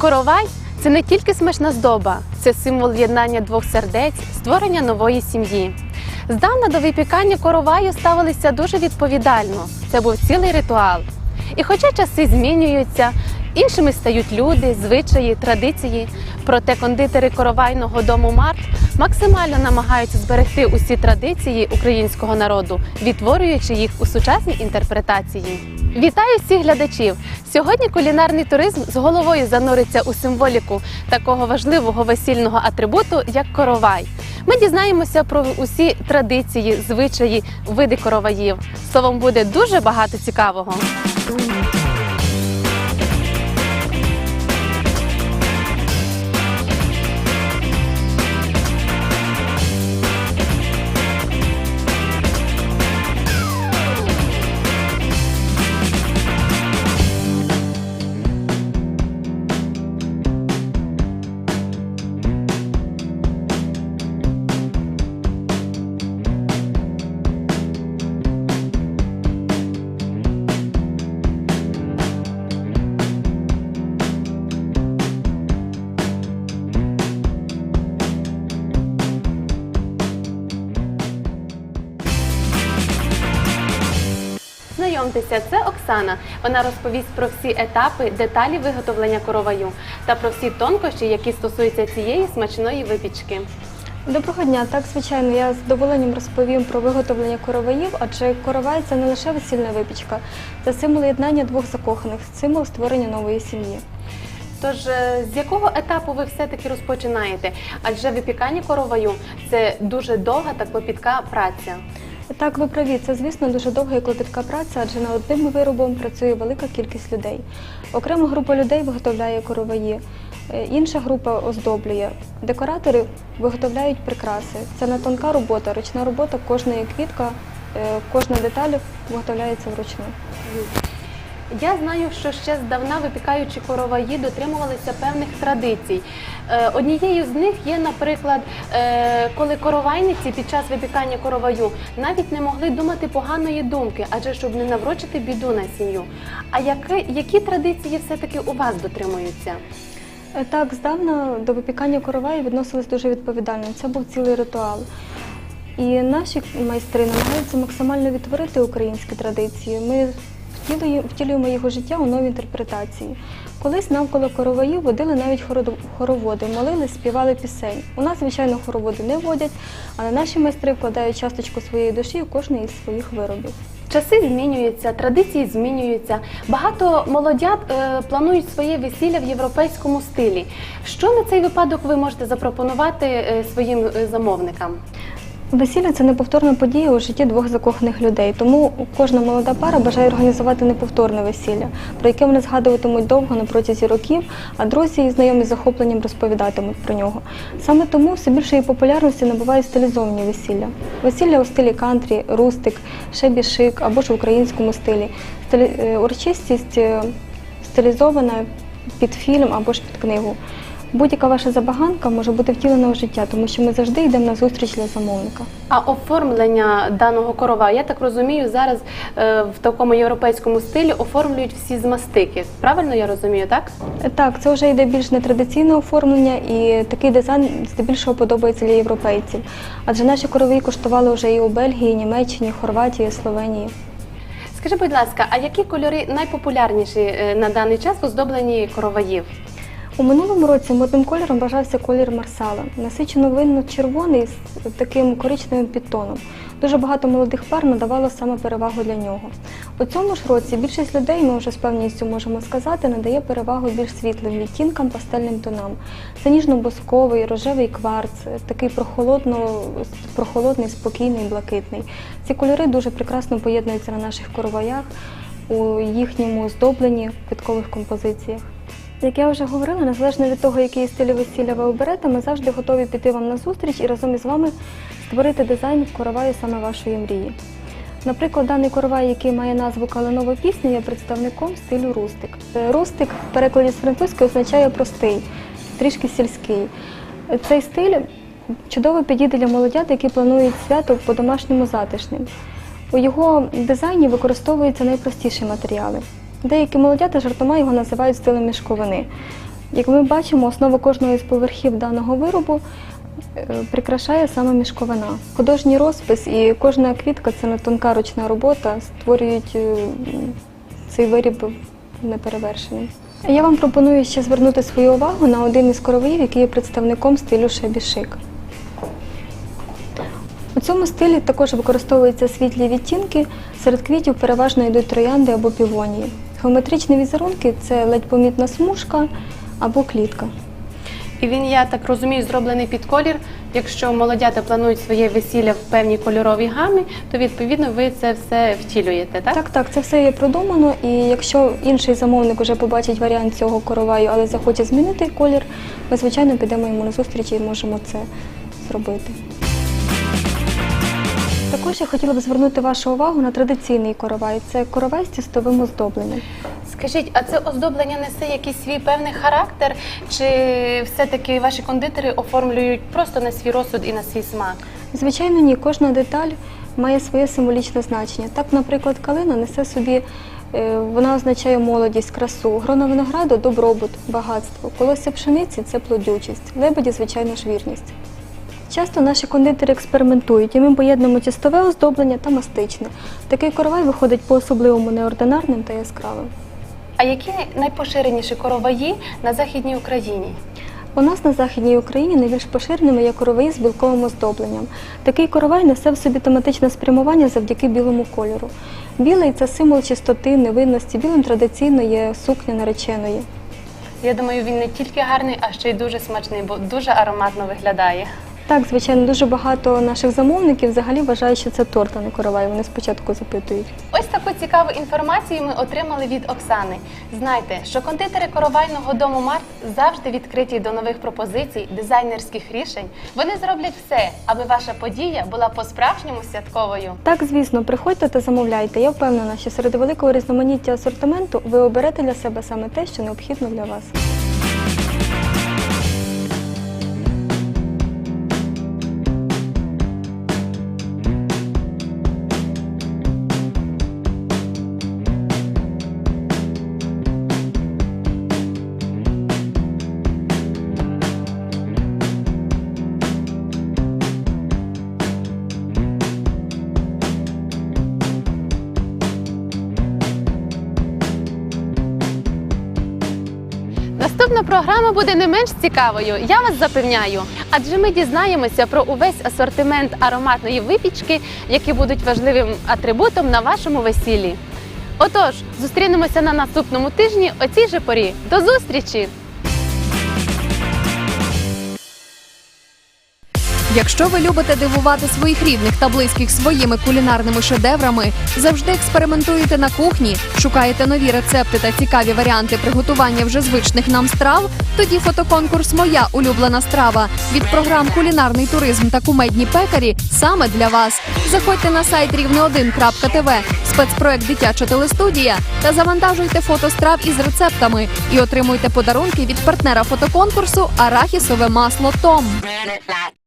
Коровай це не тільки смачна здоба, це символ єднання двох сердець, створення нової сім'ї. Здавна до випікання короваю ставилися дуже відповідально. Це був цілий ритуал. І хоча часи змінюються, іншими стають люди, звичаї, традиції. Проте кондитери коровайного дому Март максимально намагаються зберегти усі традиції українського народу, відтворюючи їх у сучасній інтерпретації. Вітаю всіх глядачів! Сьогодні кулінарний туризм з головою зануриться у символіку такого важливого весільного атрибуту, як коровай. Ми дізнаємося про усі традиції, звичаї, види короваїв. Словом, буде дуже багато цікавого. Знайомтеся, це Оксана. Вона розповість про всі етапи, деталі виготовлення короваю та про всі тонкощі, які стосуються цієї смачної випічки. Доброго дня. Так, звичайно, я з задоволенням розповім про виготовлення короваїв, адже коровай це не лише весільна випічка, це символ єднання двох закоханих, символ створення нової сім'ї. Тож е, з якого етапу ви все-таки розпочинаєте? Адже випікання короваю це дуже довга та клопітка праця. Так, ви праві, це, звісно, дуже довга і клопітка праця, адже над одним виробом працює велика кількість людей. Окрема група людей виготовляє короваї, е, інша група оздоблює. Декоратори виготовляють прикраси. Це не тонка робота, ручна робота, кожної квітка, е, кожна деталь виготовляється вручну. Я знаю, що ще здавна випікаючи короваї дотримувалися певних традицій. Е, Однією з них є, наприклад, е, коли коровайниці під час випікання короваю навіть не могли думати поганої думки, адже щоб не наврочити біду на сім'ю. А які, які традиції все-таки у вас дотримуються? Е, Так, здавна до випікання короваю відносились дуже відповідально. Це був цілий ритуал. І наші майстри намагаються максимально відтворити українські традиції. Ми втілюємо його життя у новій інтерпретації. Колись навколо короваїв водили навіть хоро- хороводи, молили, співали пісень. У нас, звичайно, хороводи не водять, але наші майстри вкладають часточку своєї душі у кожний із своїх виробів. Часи змінюються, традиції змінюються. Багато молодят е, планують своє весілля в європейському стилі. Що на цей випадок ви можете запропонувати е, своїм е, замовникам? Весілля це неповторна подія у житті двох закоханих людей. Тому кожна молода пара бажає організувати неповторне весілля, про яке вони згадуватимуть довго на протязі років, а друзі і знайомі з захопленням розповідатимуть про нього. Саме тому все більшої популярності набувають стилізовані весілля. Весілля у стилі кантрі, рустик, шебі шик або ж в українському стилі. Стилі... е, Урочистість е, стилізована під фільм або ж під книгу. Будь-яка ваша забаганка може бути втілена у життя, тому що ми завжди йдемо на зустріч для замовника. А оформлення даного корова, я так розумію, зараз е, в такому європейському стилі оформлюють всі з мастики. Правильно я розумію, так? Так, це вже йде більш нетрадиційне оформлення, і такий дизайн здебільшого подобається для європейців. Адже наші корові коштували вже і у Бельгії, Німеччині, Хорватії, Словенії. Скажи, будь ласка, а які кольори найпопулярніші е, на даний час в оздобленні короваїв? У минулому році модним кольором вважався колір марсала, насичено винно червоний з таким коричневим підтоном. Дуже багато молодих пар надавало саме перевагу для нього. У цьому ж році більшість людей, ми вже з певністю можемо сказати, надає перевагу більш світлим відтінкам, пастельним тонам. Це ніжно-босковий, рожевий кварц, такий прохолодно, прохолодний, спокійний, блакитний. Ці кольори дуже прекрасно поєднуються на наших короваях у їхньому оздобленні, квіткових композиціях. Як я вже говорила, незалежно від того, який стиль весілля ви оберете, ми завжди готові піти вам на зустріч і разом із вами створити дизайн короваю саме вашої мрії. Наприклад, даний коровай, який має назву Калинова пісня, є представником стилю рустик. Е, Рустик в перекладі з французької означає простий, трішки сільський. Цей стиль чудово підійде для молодят, які планують свято по-домашньому затишним. У його дизайні використовуються найпростіші матеріали. Деякі молодята жартома його називають стилем мішковини. Як ми бачимо, основу кожного із поверхів даного виробу е, прикрашає саме мішковина. Художній розпис і кожна квітка це не тонка ручна робота, створюють е, цей виріб неперевершеним. Я вам пропоную ще звернути свою увагу на один із короваїв, який є представником стилю шебішик. У цьому стилі також використовуються світлі відтінки. Серед квітів переважно йдуть троянди або півонії. Геометричні візерунки це ледь помітна смужка або клітка. І він, я так розумію, зроблений під колір. Якщо молодята планують своє весілля в певній кольоровій гамі, то відповідно ви це все втілюєте, так? Так, так, це все є продумано, і якщо інший замовник вже побачить варіант цього короваю, але захоче змінити колір, ми звичайно підемо йому на зустріч і можемо це зробити. Також я хотіла б звернути вашу увагу на традиційний коровай. Це коровай з тістовим оздобленням. Скажіть, а це оздоблення несе якийсь свій певний характер, чи все-таки ваші кондитери оформлюють просто на свій розсуд і на свій смак? Звичайно, ні, кожна деталь має своє символічне значення. Так, наприклад, калина несе собі, е, вона означає молодість, красу, грона винограду добробут, багатство, колосся пшениці це плодючість, лебеді, звичайно ж, вірність. Часто наші кондитери експериментують, і ми поєднуємо тістове оздоблення та мастичне. Такий коровай виходить по-особливому неординарним та яскравим. А які найпоширеніші короваї на Західній Україні? У нас на Західній Україні найбільш поширеними є короваї з білковим оздобленням. Такий коровай несе в собі тематичне спрямування завдяки білому кольору. Білий це символ чистоти, невинності. Білим традиційно є сукня нареченої. Я думаю, він не тільки гарний, а ще й дуже смачний, бо дуже ароматно виглядає. Так, звичайно, дуже багато наших замовників взагалі вважають, що це торт, а не коровай. Вони спочатку запитують. Ось таку цікаву інформацію ми отримали від Оксани. Знайте, що кондитери коровайного дому Март завжди відкриті до нових пропозицій, дизайнерських рішень. Вони зроблять все, аби ваша подія була по-справжньому святковою. Так, звісно, приходьте та замовляйте. Я впевнена, що серед великого різноманіття асортименту ви оберете для себе саме те, що необхідно для вас. Програма буде не менш цікавою, я вас запевняю. Адже ми дізнаємося про увесь асортимент ароматної випічки, які будуть важливим атрибутом на вашому весіллі. Отож, зустрінемося на наступному тижні о цій же порі. До зустрічі! Якщо ви любите дивувати своїх рідних та близьких своїми кулінарними шедеврами, завжди експериментуєте на кухні, шукаєте нові рецепти та цікаві варіанти приготування вже звичних нам страв, тоді фотоконкурс Моя улюблена страва від програм Кулінарний туризм та кумедні пекарі саме для вас. Заходьте на сайт рівне1.тв, спецпроект Дитяча телестудія та завантажуйте фото страв із рецептами і отримуйте подарунки від партнера фотоконкурсу Арахісове масло Том.